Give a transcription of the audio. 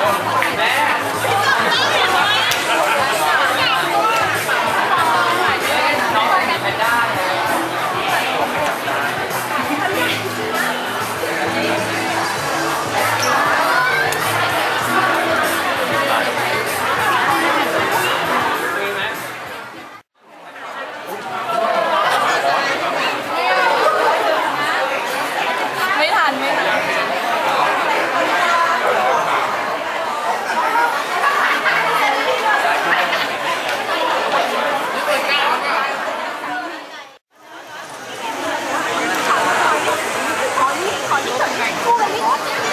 Yeah. Oh, let me...